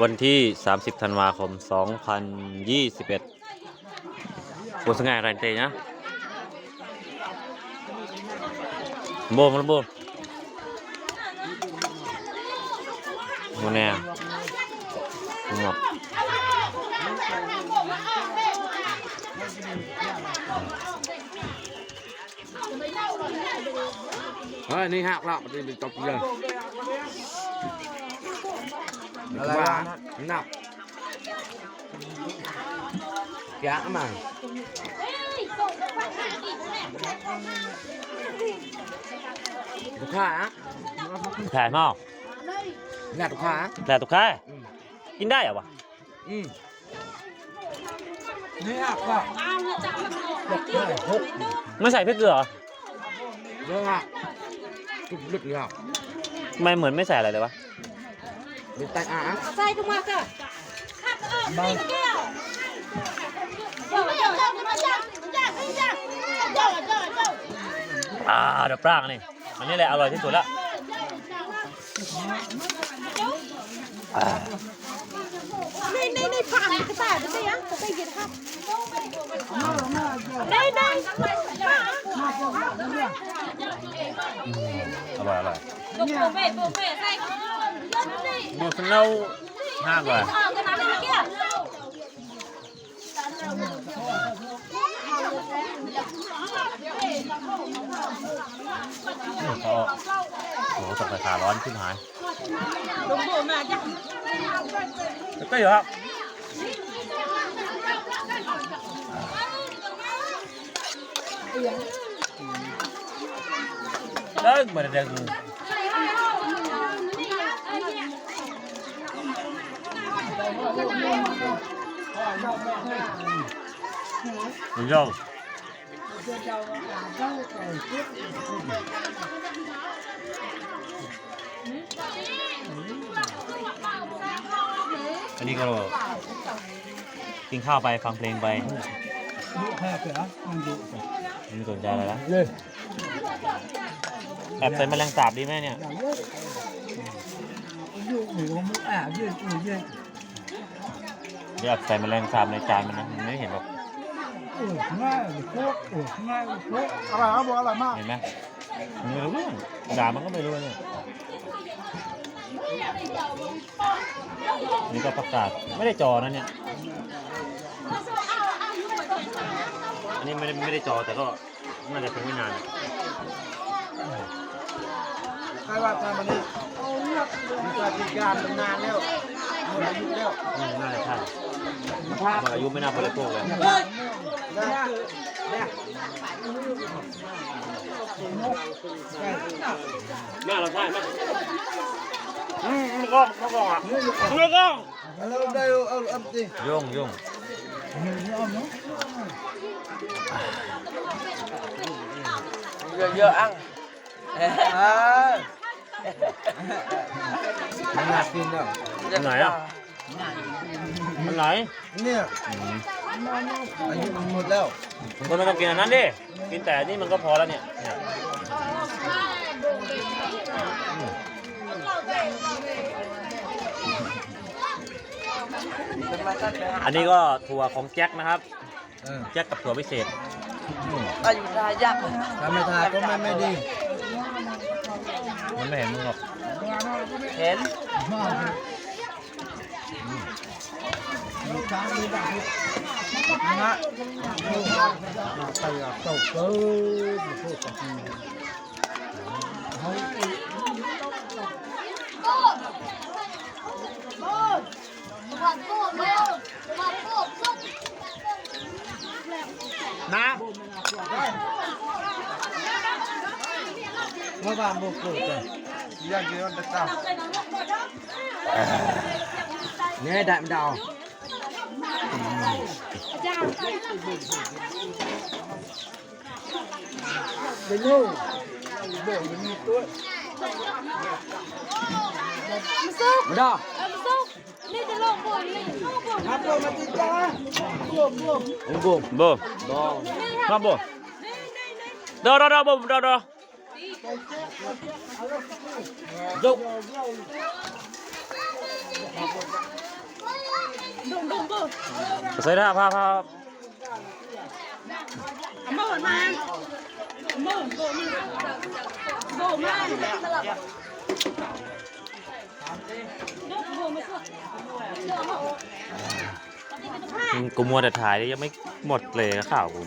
วันที่ 30 ธันวาคม 2021บนสง่ายไรเตยนะโบมันโบโมแน่งอกเฮ้ยนี่หักแล้วมันเป็นตบเลย อะไรวะหนักยากมาลูกค้าแผ่เมาหนักลูกค้าแผ่ตุกค้ากินได้เหรอวะอืมนี่หักก็ได้หกไม่ใส่พริกเกลือเหรอเยอะหักจุดลึกเลยครับทำไมเหมือนไม่ใส่อะไรเลยวะ Bintang A. Saya tu masa. Bang. À, đập ra này. Mà này là ăn rồi thế rồi đó. À. Này này này phản cái tài cái gì á? Cái gì hả? Đây đây. Phản. Rồi rồi. Đồ bê, đồ bê, đây. một lâu ha rồi Ủa, Ủa thật là xà lón chứ hả? Đúng rồi mà chắc Cái gì không? Đấy, mà đừng Đúng không? ก็กินข้าวไปฟังเพลงไปมันี่สนใจอะไรละแอบใส่แมลงสาบดีไหมเนี่ยยุหนูมึงอะยืดหนูยืด เดี๋ยบใส่แมลงสาบในจานมันนะมันไม่เห็นหรอกโอ้ง่ายโคกโอ้ง่ายโคกอะไรครับบอกอะไรมากเห็นไหมมันไม่รู้เรื่องด่ามันก็ไม่รู้เนี่ยนี่ก็ประกาศไม่ได้จอนะเนี่ยอันนี้ไม่ได้ไม่ได้จอแต่ก็น่าจะเป็นไม่นานใครว่าทำมันนี่มีการจัดการนานแล้วหมดอายุแล้วน่าจะใช่ อายุไม่น่าบริโภคเลยมาเราได้มาอืมกล้องกล้องอะกล้องย่งย่งเยอะๆอังมันหนักินเนาะไหนอะ อันไหนเนี่ยอืมอายุมันหมดแล้วมันก็ไม่ต้องกินอันนั้นดิกินแต่อันนี่มันก็พอแล้วเนี่ยเนี่ยอันนี้ก็ถั่วของแจ็คนะครับเออแจ็คกับถั่วพิเศษอายุทายากถ้าไม่ทานก็ไม่ไม่ดี มันไม่เห็นมึงหรอก เห็น Nga. Tay là cầu cơ một số tập gì. Nà. Nó vào một cửa rồi. Giờ chỉ còn đặt sao. Nghe đại đào. Benyol. Benyol tu. Masuk. Dah. Masuk. Ni telur bol ni. Apa mati dah? Belum belum. Belum. Belum. Belum. Belum. Dah dah dah belum dah dah. Jom. Đúng đúng đúng. Xảy ra pha pha โบดองครับโมาหมโบมาโบมาโบมากูมัวแต่ถ่ายยังไม่หมดเลยข่าวกู